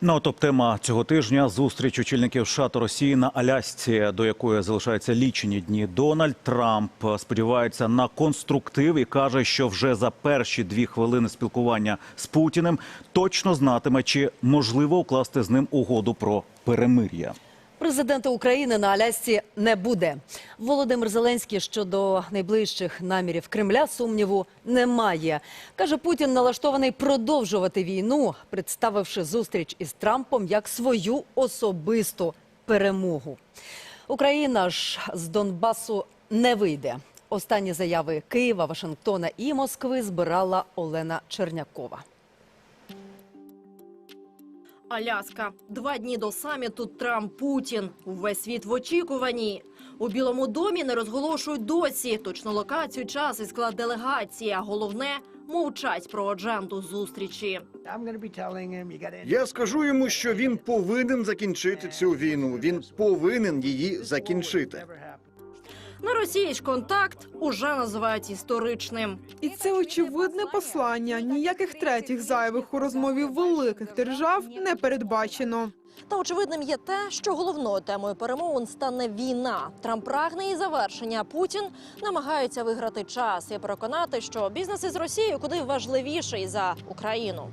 Ну, топ тема цього тижня зустріч очільників США Росії на Алясці, до якої залишаються лічені дні. Дональд Трамп сподівається на конструктив і каже, що вже за перші дві хвилини спілкування з Путіним точно знатиме, чи можливо укласти з ним угоду про перемир'я. Президента України на Алясці не буде. Володимир Зеленський щодо найближчих намірів Кремля сумніву немає. Каже, Путін налаштований продовжувати війну, представивши зустріч із Трампом як свою особисту перемогу. Україна ж з Донбасу не вийде. Останні заяви Києва, Вашингтона і Москви збирала Олена Чернякова. Аляска. Два дні до саміту Трамп Путін. Увесь світ в очікуванні. У Білому домі не розголошують досі точну локацію, час і склад делегації. А головне мовчать про адженду зустрічі. Я скажу йому, що він повинен закінчити цю війну. Він повинен її закінчити. На російськ контакт уже називають історичним. І це очевидне послання. Ніяких третіх зайвих у розмові великих держав не передбачено. Та очевидним є те, що головною темою перемовин стане війна. Трамп прагне її завершення. а Путін намагається виграти час і переконати, що бізнес із Росією куди важливіший за Україну.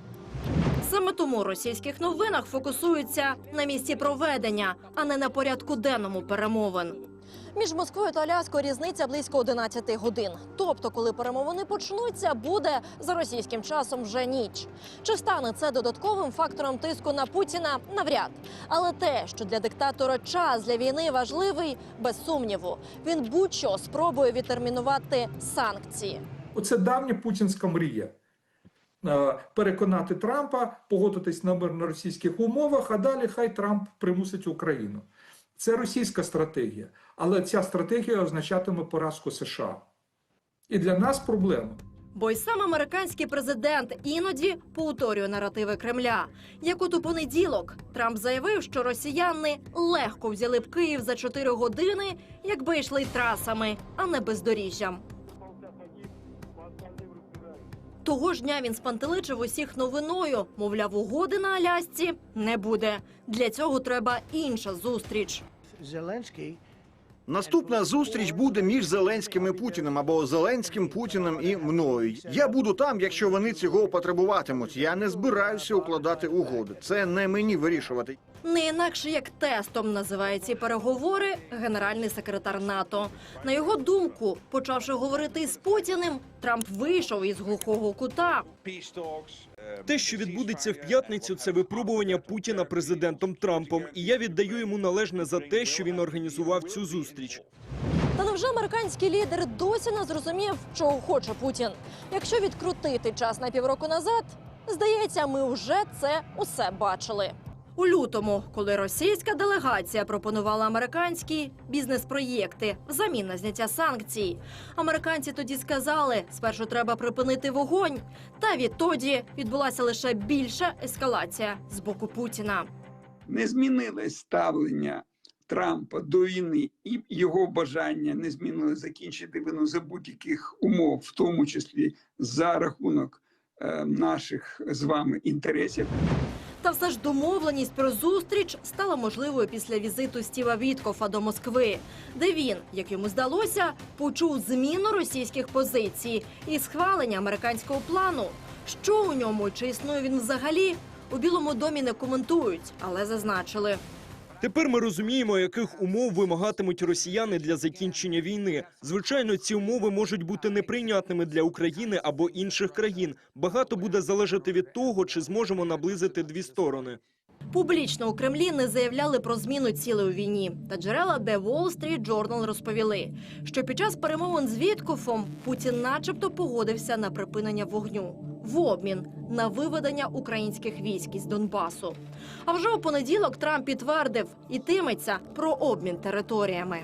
Саме тому у російських новинах фокусуються на місці проведення, а не на порядку денному перемовин. Між Москвою та Аляскою різниця близько 11 годин. Тобто, коли перемовини почнуться, буде за російським часом вже ніч. Чи стане це додатковим фактором тиску на Путіна? Навряд. Але те, що для диктатора час для війни важливий, без сумніву, він будь-що спробує відтермінувати санкції. Оце давня путінська мрія. Е, Переконати Трампа погодитись на мир на російських умовах, а далі хай Трамп примусить Україну. Це російська стратегія, але ця стратегія означатиме поразку США. І для нас проблема. Бо й сам американський президент іноді повторює наративи Кремля. Як от у понеділок Трамп заявив, що росіяни легко взяли б Київ за 4 години, якби йшли трасами, а не бездоріжжям. Того ж дня він спантеличив усіх новиною. Мовляв, угоди на Алясці не буде. Для цього треба інша зустріч. Zelensky Наступна зустріч буде між Зеленським і Путіним або Зеленським, Путіним і мною. Я буду там, якщо вони цього потребуватимуть. Я не збираюся укладати угоди. Це не мені вирішувати. Не інакше як тестом називає ці переговори генеральний секретар НАТО. На його думку, почавши говорити з Путіним, Трамп вийшов із глухого кута. Те, що відбудеться в п'ятницю, це випробування Путіна президентом Трампом, і я віддаю йому належне за те, що він організував цю зустріч. Та невже американський лідер досі не зрозумів, чого хоче Путін? Якщо відкрутити час на півроку назад, здається, ми вже це усе бачили. У лютому, коли російська делегація пропонувала американські бізнес-проєкти взамін на зняття санкцій, американці тоді сказали, спершу треба припинити вогонь. Та відтоді відбулася лише більша ескалація з боку Путіна. не змінилось ставлення Трампа до війни і його бажання не змінилось закінчити війну за будь-яких умов, в тому числі за рахунок е, наших з вами інтересів. Та все ж домовленість про зустріч стала можливою після візиту Стіва Віткофа до Москви, де він, як йому здалося, почув зміну російських позицій і схвалення американського плану. Що у ньому чи існує він взагалі? У Білому домі не коментують, але зазначили. Тепер ми розуміємо, яких умов вимагатимуть росіяни для закінчення війни. Звичайно, ці умови можуть бути неприйнятними для України або інших країн. Багато буде залежати від того, чи зможемо наблизити дві сторони. Публічно у Кремлі не заявляли про зміну цілей у війні. Та джерела The Wall Street Journal розповіли, що під час перемовин з Віткофом Путін, начебто, погодився на припинення вогню в обмін на виведення українських військ із Донбасу. А вже у понеділок Трамп підтвердив ітиметься про обмін територіями.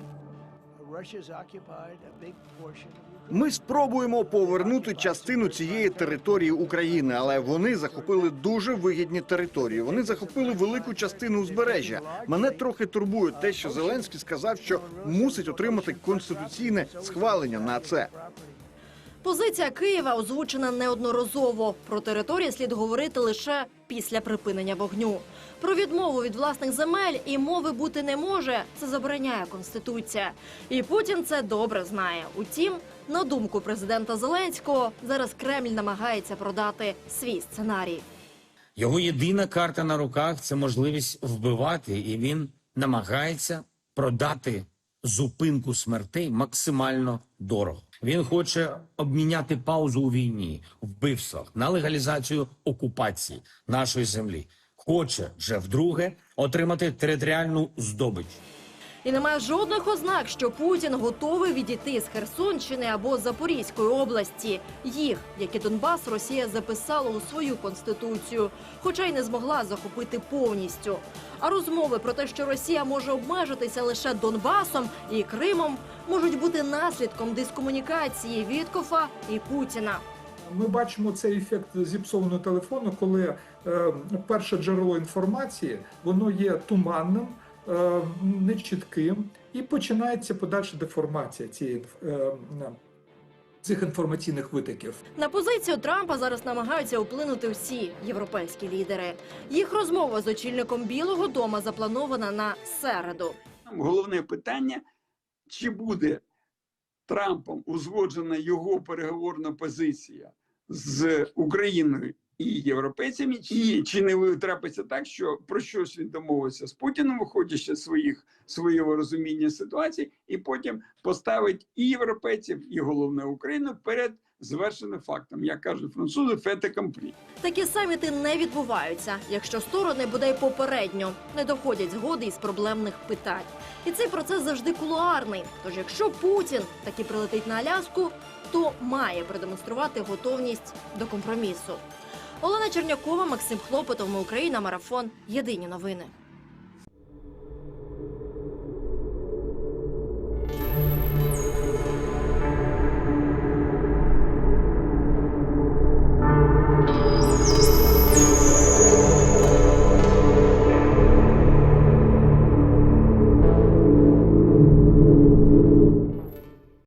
Ми спробуємо повернути частину цієї території України, але вони захопили дуже вигідні території. Вони захопили велику частину узбережжя. Мене трохи турбує те, що Зеленський сказав, що мусить отримати конституційне схвалення на це. Позиція Києва озвучена неодноразово. Про території слід говорити лише після припинення вогню. Про відмову від власних земель і мови бути не може. Це забороняє конституція. І Путін це добре знає. Утім, на думку президента Зеленського, зараз Кремль намагається продати свій сценарій. Його єдина карта на руках це можливість вбивати, і він намагається продати зупинку смертей максимально дорого. Він хоче обміняти паузу у війні, вбивствах на легалізацію окупації нашої землі. Хоче вже вдруге отримати територіальну здобич. І немає жодних ознак, що Путін готовий відійти з Херсонщини або Запорізької області. Їх, як і Донбас, Росія записала у свою конституцію, хоча й не змогла захопити повністю. А розмови про те, що Росія може обмежитися лише Донбасом і Кримом, можуть бути наслідком дискомунікації Віткофа і Путіна. Ми бачимо цей ефект зіпсованого телефону, коли е, перше джерело інформації воно є туманним, нечітким, і починається подальша деформація цієї е, цих інформаційних витоків. На позицію Трампа зараз намагаються вплинути всі європейські лідери. Їх розмова з очільником Білого Дома запланована на середу. Головне питання: чи буде Трампом узгоджена його переговорна позиція з Україною і європейцями, і чи не трапиться так, що про щось він домовився з Путіним, виходячи з своїх свого розуміння ситуації, і потім поставить і європейців, і головне Україну перед звершеним фактом, як кажуть французи, фете комплі. Такі саміти не відбуваються, якщо сторони бодай попередньо не доходять згоди із проблемних питань. І цей процес завжди кулуарний. Тож, якщо Путін таки прилетить на Аляску, то має продемонструвати готовність до компромісу. Олена Чернякова, Максим Хлопотов, Ми Україна, марафон. Єдині новини.